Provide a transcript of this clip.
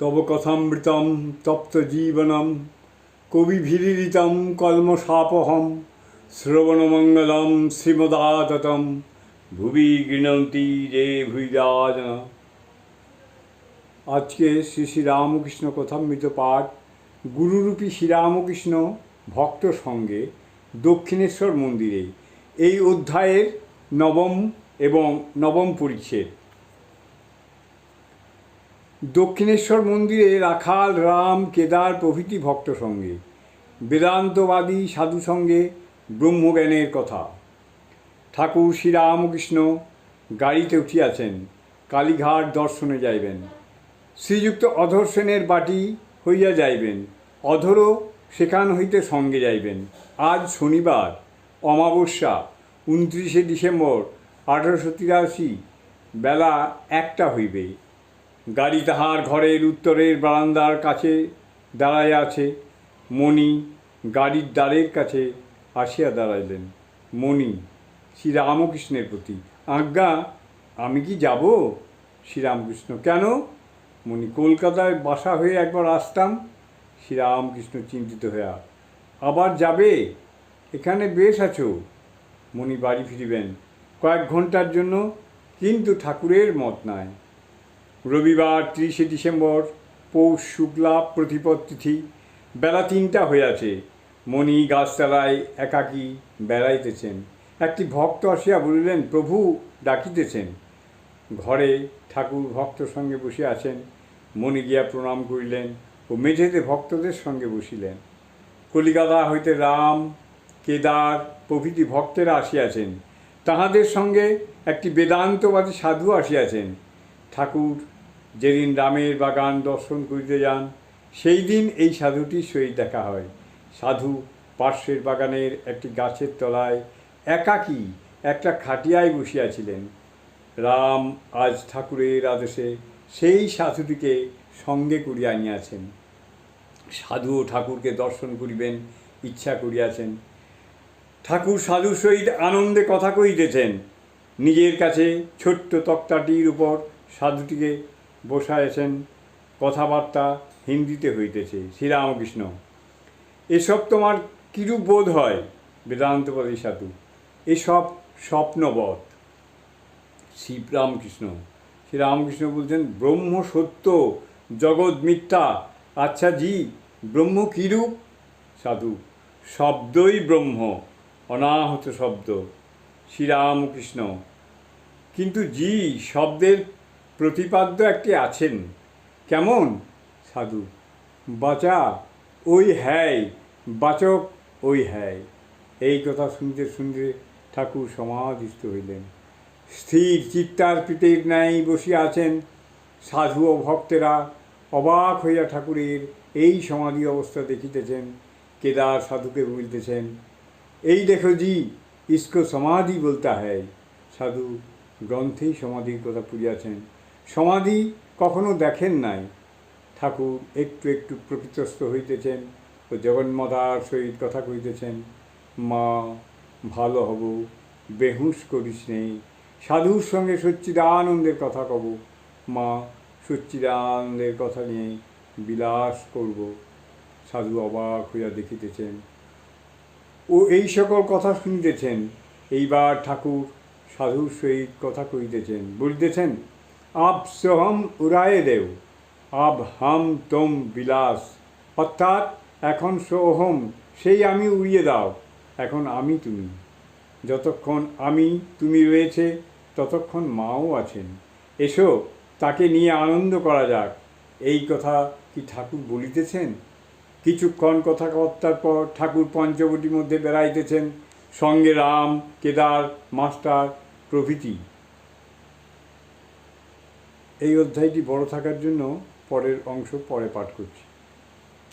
তব কথামৃতম তপ্ত জীবনম কবিভিরিতম কলমশাপহম শ্রবণমঙ্গলম শ্রীমদাততম ভুবি গৃণন্তি রে ভুইরাজন আজকে শ্রী শ্রী রামকৃষ্ণ কথামৃত পাঠ গুরুরূপী শ্রীরামকৃষ্ণ ভক্ত সঙ্গে দক্ষিণেশ্বর মন্দিরে এই অধ্যায়ের নবম এবং নবম পরিচ্ছেদ। দক্ষিণেশ্বর মন্দিরে রাখাল, রাম, কেদার প্রভৃতি ভক্ত সঙ্গে, বেদান্তবাদী সাধু সঙ্গে ব্রহ্মজ্ঞানের কথা। ঠাকুর শ্রীরামকৃষ্ণ গাড়িতে উঠিয়াছেন, কালীঘাট দর্শনে যাইবেন। শ্রীযুক্ত অধর সেনের বাটি হইয়া যাইবেন, অধরও সেখান হইতে সঙ্গে যাইবেন। আজ শনিবার, অমাবস্যা, উনত্রিশে ডিসেম্বর, আঠারোশো তিরাশি, বেলা একটা হইবে। গাড়ি তাহার ঘরের উত্তরের বারান্দার কাছে দাঁড়াইয়া আছে। মণি গাড়ির দ্বারের কাছে আসিয়া দাঁড়াইলেন। মণি, শ্রীরামকৃষ্ণের প্রতি, আজ্ঞা, আমি কি যাব? শ্রীরামকৃষ্ণ, কেন? মণি, কলকাতায় বাসা হয়ে একবার আসতাম। শ্রীরামকৃষ্ণ চিন্তিত হইয়া, আবার যাবে? এখানে বেশ আছো? মণি, বাড়ি ফিরিবেন। কয়েক ঘণ্টার জন্য, কিন্তু ঠাকুরের মত নাই। রবিবার তিরিশে ডিসেম্বর পৌষ শুক্লা প্রতিপদ তিথি। বেলা তিনটা হইয়াছে। মণি গাছতলায় একাকী বেড়াইতেছেন। একটি ভক্ত আসিয়া বলিলেন, প্রভু ডাকিতেছেন। ঘরে ঠাকুর ভক্ত সঙ্গে বসে আছেন। মণি গিয়া প্রণাম করিলেন ও মেঝেতে ভক্তদের সঙ্গে বসিলেন। কলিকাতা হইতে রাম, কেদার প্রভৃতি ভক্তেরা আসিয়াছেন। তাহাদের সঙ্গে একটি বেদান্তবাদী সাধু আসিয়াছেন। ঠাকুর যেদিন রামের বাগান দর্শন করিতে যান, সেই দিন এই সাধুটির সহিত দেখা হয়। সাধু পার্শ্বের বাগানের একটি গাছের তলায় একাকী একটা খাটিয়ায় বসিয়াছিলেন। রাম আজ ঠাকুরের আদেশে সেই সাধুটিকে সঙ্গে করিয়া আনিয়াছেন। সাধু ও ঠাকুরকে দর্শন করিবেন, ইচ্ছা করিয়াছেন। ঠাকুর সাধুর সহিত আনন্দে কথা কহিতেছেন। নিজের কাছে ছোট্ট তক্তাটির উপর সাধুটিকে বসাইছেন কথাবার্তা হিন্দিতে হইতেছে। শ্রীরামকৃষ্ণ এসব তোমার কিরূপ বোধ হয় বেদান্তবাদী সাধু? এসব স্বপ্নবধ শ্রীরামকৃষ্ণ শ্রীরামকৃষ্ণ বলছেন, ব্রহ্ম সত্য, জগৎ মিথ্যা। আচ্ছা জি, ব্রহ্ম কিরূপ? সাধু, শব্দই ব্রহ্ম, অনাহত শব্দ। শ্রীরামকৃষ্ণ কিন্তু জি, শব্দের প্রতিপাদ্য একটি আছেন। কেমন? সাধু। বাচা ওই হ্যায়, বাচক ওই হ্যায়। এই কথা শুনতে শুনতে ঠাকুর সমাধিস্থ হইলেন। স্থির চিত্তার পিতের ন্যায় বসিয়া আছেন। সাধু ও ভক্তেরা অবাক হইয়া ঠাকুরের এই সমাধি অবস্থা দেখিতেছেন, কেদার সাধুকে বলতেছেন, এই দেখো জি, ইসকো সমাধি বলতা হয় সাধু গ্রন্থেই সমাধির কথা পুড়িয়াছেন সমাধি কখনো দেখেন নাই। ঠাকুর একটু একটু প্রকৃতস্থ হইতেছেন ও জগন্মাতার সহিত কথা কইতেছেন মা, ভালো হব, বেহুশ করিস নেই। সাধুর সঙ্গে সচ্চিদানন্দের কথা কব। মা, সচ্চিদানন্দের কথা নিয়ে বিলাস করব। সাধু অবাক হইয়া দেখিতেছেন। ও এই সকল কথা শুনিতেছেন। এইবার ঠাকুর সাধুর সহিত কথা কহিতেছেন। বলিতেছেন আব সোহম উড়ায়ে দেও। আব হাম তোম বিলাস। অর্থাৎ এখন সোহম সেই আমি উড়িয়ে দাও। এখন আমি তুমি। যতক্ষণ আমি তুমি রয়েছে, ততক্ষণ মাও আছেন। এসো, তাকে নিয়ে আনন্দ করা যাক। এই কথা কি ঠাকুর বলিতেছেন? কিছুক্ষণ কথাবার্তার পর ঠাকুর পঞ্চবটির মধ্যে বেড়াইতেছেন। সঙ্গে রাম, কেদার, মাস্টার প্রভৃতি। এই অধ্যায়টি বড় থাকার জন্য পরের অংশ পরে পাঠ করছি।